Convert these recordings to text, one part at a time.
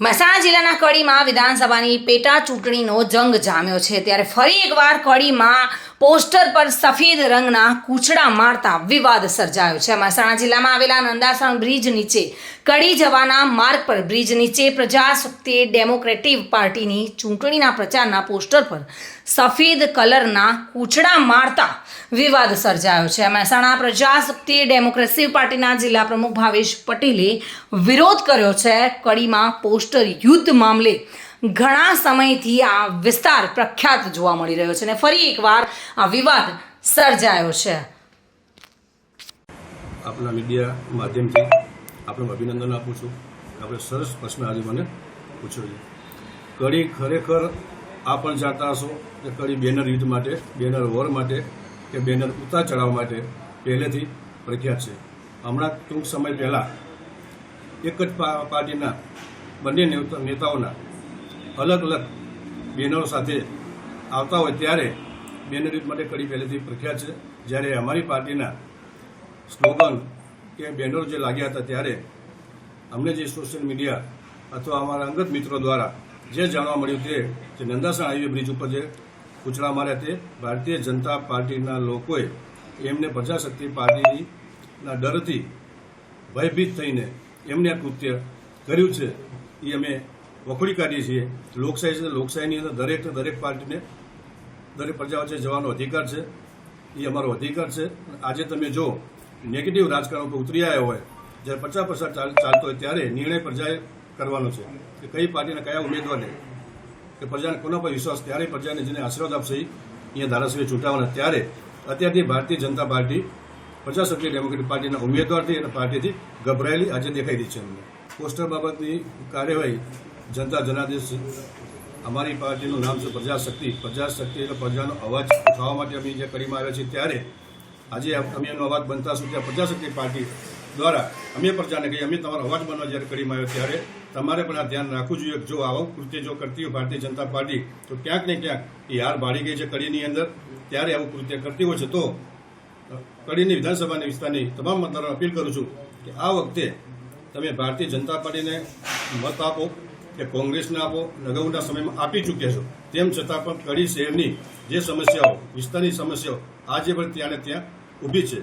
મહેસાણા જિલ્લાના કડીમાં વિધાનસભાની પેટા ચૂંટણીનો જંગ જામ્યો છે. ત્યારે ફરી એકવાર કડીમાં પોસ્ટર પર સફેદ રંગના કૂચડા મારતા વિવાદ સર્જાયો છે. મહેસાણા જિલ્લામાં આવેલા નંદાસણ બ્રિજ નીચે, કડી જવાના માર્ગ પર બ્રિજ નીચે પ્રજાશક્તિ ડેમોક્રેટિવ પાર્ટીની ચૂંટણીના પ્રચારના પોસ્ટર પર સફેદ કલરના કૂચડા મારતા વિવાદ સર્જાયો છે. મહેસાણા પ્રજાશક્તિ ડેમોક્રેસી પાર્ટીના જિલ્લા પ્રમુખ ભાવેશ પટેલે વિરોધ કર્યો છે કડીમાં પોસ્ટર યુદ્ધ મામલે. ઘણા સમયથી આ વિસ્તાર પ્રખ્યાત જોવા મળી રહ્યો છે અને ફરી એકવાર આ વિવાદ સર્જાયો છે. આપના મીડિયા માધ્યમથી આપણું અભિનંદન આપું છું. આપણે સરસ પ્રશ્ન આજે મને પૂછ્યો છે. કડી ખરેખર આ પણ જાણતા હશો કે કડી બેનર યુદ્ધ માટે, બેનર વોર માટે કે બેનર ઉતાર ચડાવવા માટે પહેલેથી પ્રખ્યાત છે. હમણાં ટૂંક સમય પહેલાં એક જ પાર્ટીના બંને નેતાઓના અલગ અલગ બેનરો સાથે આવતા હોય ત્યારે બેનર યુદ્ધ માટે કડી પહેલેથી પ્રખ્યાત છે. જ્યારે અમારી પાર્ટીના સ્લોગન કે બેનરો જે લાગ્યા હતા ત્યારે અમને જે સોશિયલ મીડિયા અથવા અમારા અંગત મિત્રો દ્વારા જે જાણવા મળ્યું તે જે નંદાસણ હાઈવે બ્રિજ ઉપર જે કૂચડા માર્યા તે ભારતીય જનતા પાર્ટીના લોકોએ એમને પ્રજાશક્તિ પાર્ટીના ડરથી ભયભીત થઈને એમને આ કૃત્ય કર્યું છે. એ અમે વખોડી કાઢીએ છીએ. લોકશાહી છે લોકશાહીની અંદર દરેક દરેક પાર્ટીને દરેક પ્રજા વચ્ચે જવાનો અધિકાર છે. એ અમારો અધિકાર છે. આજે તમે જો નેગેટિવ રાજકારણ ઉપર ઉતરી આવ્યા હોય, જ્યારે પચાસ પચાસ ચાલ ચાલતો હોય ત્યારે નિર્ણય પ્રજાએ કરવાનો છે કે કઈ પાર્ટીના કયા ઉમેદવારને, કે પ્રજાને કોના પર વિશ્વાસ, ત્યારે પ્રજાને જેને આશીર્વાદ આપશે અહીંયા ધારાસભ્ય ચૂંટાવાના. ત્યારે અત્યારથી ભારતીય જનતા પાર્ટી પ્રજાસત્તાક ડેમોક્રેટિક પાર્ટીના ઉમેદવારથી અને પાર્ટીથી ગભરાયેલી આજે દેખાઈ રહી છે અમને. પોસ્ટર બાબતની કાર્યવાહી જનતા જનાદેશ, અમારી પાર્ટીનું નામ છે પ્રજાશક્તિ. પ્રજાશક્તિ એટલે પ્રજાનો અવાજ ઉઠાવવા માટે અમે જે કરીમાં આવ્યા છીએ. ત્યારે આજે અમે એનો અવાજ બનતા સુધી આ પ્રજાશક્તિ પાર્ટી દ્વારા અમે પ્રજાને કહીએ, અમે તમારો અવાજ બનવા જ્યારે કરીમાં આવ્યો ત્યારે તમારે પણ આ ધ્યાન રાખવું જોઈએ જો આવો કૃત્ય જો કરતી હોય ભારતીય જનતા પાર્ટી, તો ક્યાંક ને ક્યાંક એ હાર ભાડી ગઈ છે કડીની અંદર, ત્યારે આવું કૃત્ય કરતી હોય છે. તો કડીની વિધાનસભાની વિસ્તારની તમામ મતદારોને અપીલ કરું છું કે આ વખતે તમે ભારતીય જનતા પાર્ટીને મત આપો કે કોંગ્રેસને આપો અગાઉના સમયમાં આપી ચૂક્યા છો. તેમ છતાં પણ કડી શહેરની જે સમસ્યાઓ, વિસ્તારની સમસ્યાઓ, આજે પણ ત્યાં ને ત્યાં ઊભી છે.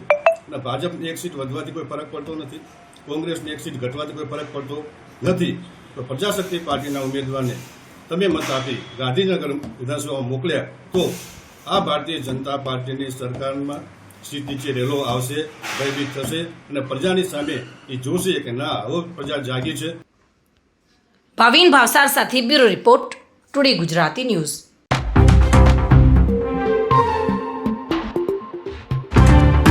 અને ભાજપની એક સીટ વધવાથી કોઈ ફરક પડતો નથી, કોંગ્રેસની એક સીટ ઘટવાથી કોઈ ફરક પડતો નથી. તો પ્રજાશક્તિ પાર્ટીના ઉમેદવારને તમે મત આપી ગાંધીનગર વિધાનસભામાં મોકલ્યા તો આ ભારતીય જનતા પાર્ટીની સરકારમાં સીટ નીચે રેલો આવશે, ભયભીત થશે અને પ્રજાની સામે એ જોશે કે ના, હવે પ્રજા જાગી છે. ભાવિન ભાવસાર સાથે bureau report today Gujarati news.